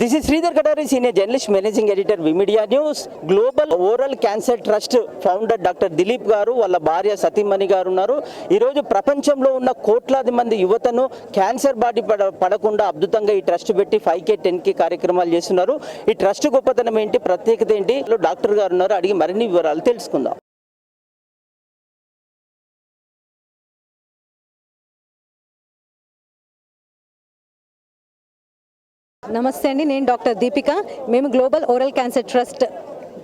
This is Sridhar Katari senior journalist managing editor V Media news global oral cancer trust founder doctor Dilip garu వాళ్ళ భార్య సతీమణి గారు ఉన్నారు. ఈరోజు ప్రపంచంలో ఉన్న కోట్లాది మంది యువతను క్యాన్సర్ బాటి పడ పడకుండా అద్భుతంగా ఈ ట్రస్ట్ పెట్టి ఫైవ్ కే టెన్ కే కార్యక్రమాలు చేస్తున్నారు. ఈ ట్రస్ట్ గొప్పతనం ఏంటి? ప్రత్యేకత ఏంటి? డాక్టర్ గారు ఉన్నారు. అడిగి మరిన్ని వివరాలు తెలుసుకుందాం. నమస్తే అండి నేను డాక్టర్ దీపిక. మేము గ్లోబల్ ఓరల్ క్యాన్సర్ ట్రస్ట్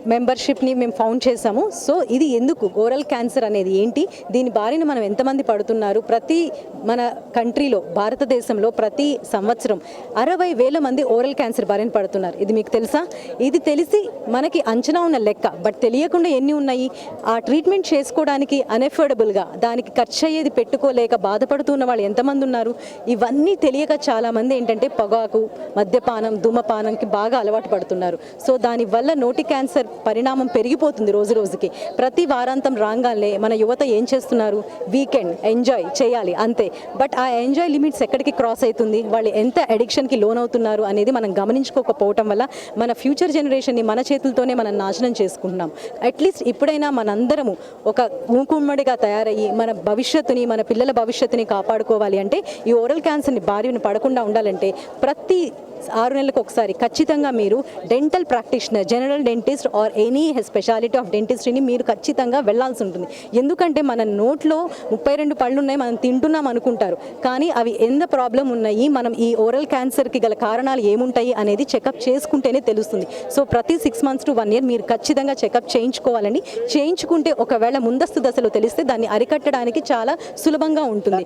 మెంబర్షిప్ని మేము ఫౌండ్ చేశాము. సో ఇది ఎందుకు? ఓరల్ క్యాన్సర్ అనేది ఏంటి? దీని బారిన మనం ఎంతమంది పడుతున్నారు? ప్రతి మన కంట్రీలో భారతదేశంలో ప్రతి సంవత్సరం అరవై వేల మంది ఓరల్ క్యాన్సర్ బారిన పడుతున్నారు. ఇది మీకు తెలుసా? ఇది తెలిసి మనకి అంచనా ఉన్న లెక్క. బట్ తెలియకుండా ఎన్ని ఉన్నాయి? ఆ ట్రీట్మెంట్ చేసుకోవడానికి అన్ఎఫోర్డబుల్గా దానికి ఖర్చు అయ్యేది పెట్టుకోలేక బాధపడుతున్న వాళ్ళు ఎంతమంది ఉన్నారు? ఇవన్నీ తెలియక చాలామంది ఏంటంటే పొగాకు మద్యపానం ధూమపానంకి బాగా అలవాటు పడుతున్నారు. సో దానివల్ల నోటి క్యాన్సర్ పరిణామం పెరిగిపోతుంది రోజు రోజుకి. ప్రతి వారాంతం రాగానే మన యువత ఏం చేస్తున్నారు? వీకెండ్ ఎంజాయ్ చేయాలి అంతే. బట్ ఆ ఎంజాయ్ లిమిట్స్ ఎక్కడికి క్రాస్ అవుతుంది? వాళ్ళు ఎంత అడిక్షన్కి లోన్ అవుతున్నారు అనేది మనం గమనించుకోకపోవటం వల్ల మన ఫ్యూచర్ జనరేషన్ని మన చేతులతోనే మనం నాశనం చేసుకుంటున్నాం. అట్లీస్ట్ ఇప్పుడైనా మనందరము ఒక ఊకుమ్మడిగా తయారయ్యి మన భవిష్యత్తుని మన పిల్లల భవిష్యత్తుని కాపాడుకోవాలి అంటే ఈ ఓరల్ క్యాన్సర్ని బారిన పడకుండా ఉండాలంటే ప్రతి ఆరు నెలలకు ఒకసారి. ఖచ్చితంగా మీరు dental practitioner general dentist or any speciality of డెంటిస్ట్రీని మీరు ఖచ్చితంగా వెళ్ళాల్సి ఉంటుంది. ఎందుకంటే మన నోట్లో ముప్పై రెండు పళ్ళు ఉన్నాయి మనం తింటున్నాం అనుకుంటారు. కానీ అవి ఎంత ప్రాబ్లం ఉన్నాయి మనం ఈ ఓరల్ క్యాన్సర్కి గల కారణాలు ఏముంటాయి అనేది చెకప్ చేసుకుంటేనే తెలుస్తుంది. సో ప్రతి six months to one year మీరు ఖచ్చితంగా చెకప్ చేయించుకోవాలని చేయించుకుంటే ఒకవేళ ముందస్తు దశలో తెలిస్తే దాన్ని అరికట్టడానికి చాలా సులభంగా ఉంటుంది.